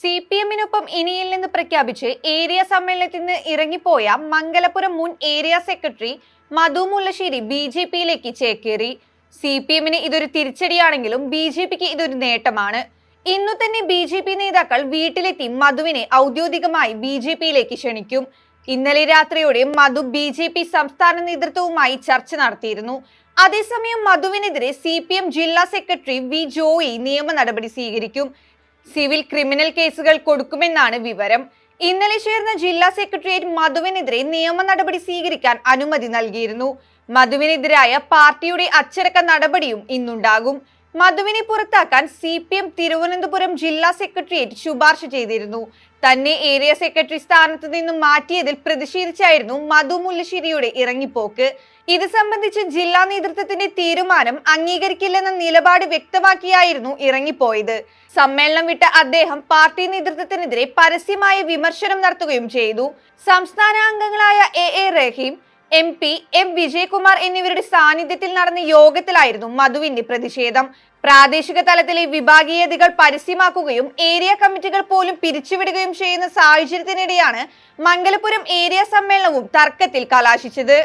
C P എമ്മിനൊപ്പം ഇനിയിൽ നിന്ന് പ്രഖ്യാപിച്ച് area സമ്മേളനത്തിൽ നിന്ന് ഇറങ്ങിപ്പോയ മംഗലപുരം മുൻ area secretary Madhu Mullassery B J പിയിലേക്ക് ചേക്കേറി. സി പി എമ്മിന് ഇതൊരു തിരിച്ചടിയാണെങ്കിലും ബി ജെ പിക്ക് ഇതൊരു നേട്ടമാണ്. ഇന്നു തന്നെ ബി ജെ പി നേതാക്കൾ വീട്ടിലെത്തി മധുവിനെ ഔദ്യോഗികമായി ബി ജെ പിയിലേക്ക് ക്ഷണിക്കും. ഇന്നലെ രാത്രിയോടെ മധു ബി ജെ പി സംസ്ഥാന നേതൃത്വവുമായി ചർച്ച നടത്തിയിരുന്നു. അതേസമയം മധുവിനെതിരെ സി പി എം ജില്ലാ സെക്രട്ടറി വി ജോയി നിയമ നടപടി സ്വീകരിക്കും. സിവിൽ ക്രിമിനൽ കേസുകൾ കൊടുക്കുമെന്നാണ് വിവരം. ഇന്നലെ ചേർന്ന ജില്ലാ സെക്രട്ടേറിയറ്റ് മധുവിനെതിരെ നിയമ നടപടി സ്വീകരിക്കാൻ അനുമതി നൽകിയിരുന്നു. മധുവിനെതിരായ പാർട്ടിയുടെ അച്ചടക്ക നടപടിയും ഇന്നുണ്ടാകും. മധുവിനെ പുറത്താക്കാൻ സി പി എം തിരുവനന്തപുരം ജില്ലാ സെക്രട്ടേറിയറ്റ് ശുപാർശ ചെയ്തിരുന്നു. തന്നെ ഏരിയ സെക്രട്ടറി സ്ഥാനത്ത് നിന്നും മാറ്റിയതിൽ പ്രതിഷേധിച്ചായിരുന്നു മധു മുല്ലശ്ശേരിയുടെ ഇറങ്ങിപ്പോക്ക്. ഇത് സംബന്ധിച്ച് ജില്ലാ നേതൃത്വത്തിന്റെ തീരുമാനം അംഗീകരിക്കില്ലെന്ന നിലപാട് വ്യക്തമാക്കിയായിരുന്നു ഇറങ്ങിപ്പോയത്. സമ്മേളനം വിട്ട അദ്ദേഹം പാർട്ടി നേതൃത്വത്തിനെതിരെ പരസ്യമായ വിമർശനം നടത്തുകയും ചെയ്തു. സംസ്ഥാന അംഗങ്ങളായ A A Rahim M P M Vijayakumar എന്നിവരുടെ സാന്നിധ്യത്തിൽ നടന്ന യോഗത്തിലായിരുന്നു മധുവിന്റെ പ്രതിഷേധം. പ്രാദേശിക തലത്തിലെ വിഭാഗീയതകൾ പരസ്യമാക്കുകയും ഏരിയ കമ്മിറ്റികൾ പോലും പിരിച്ചുവിടുകയും ചെയ്യുന്ന സാഹചര്യത്തിനിടെയാണ് മംഗലപുരം ഏരിയ സമ്മേളനവും തർക്കത്തിൽ കലാശിച്ചത്.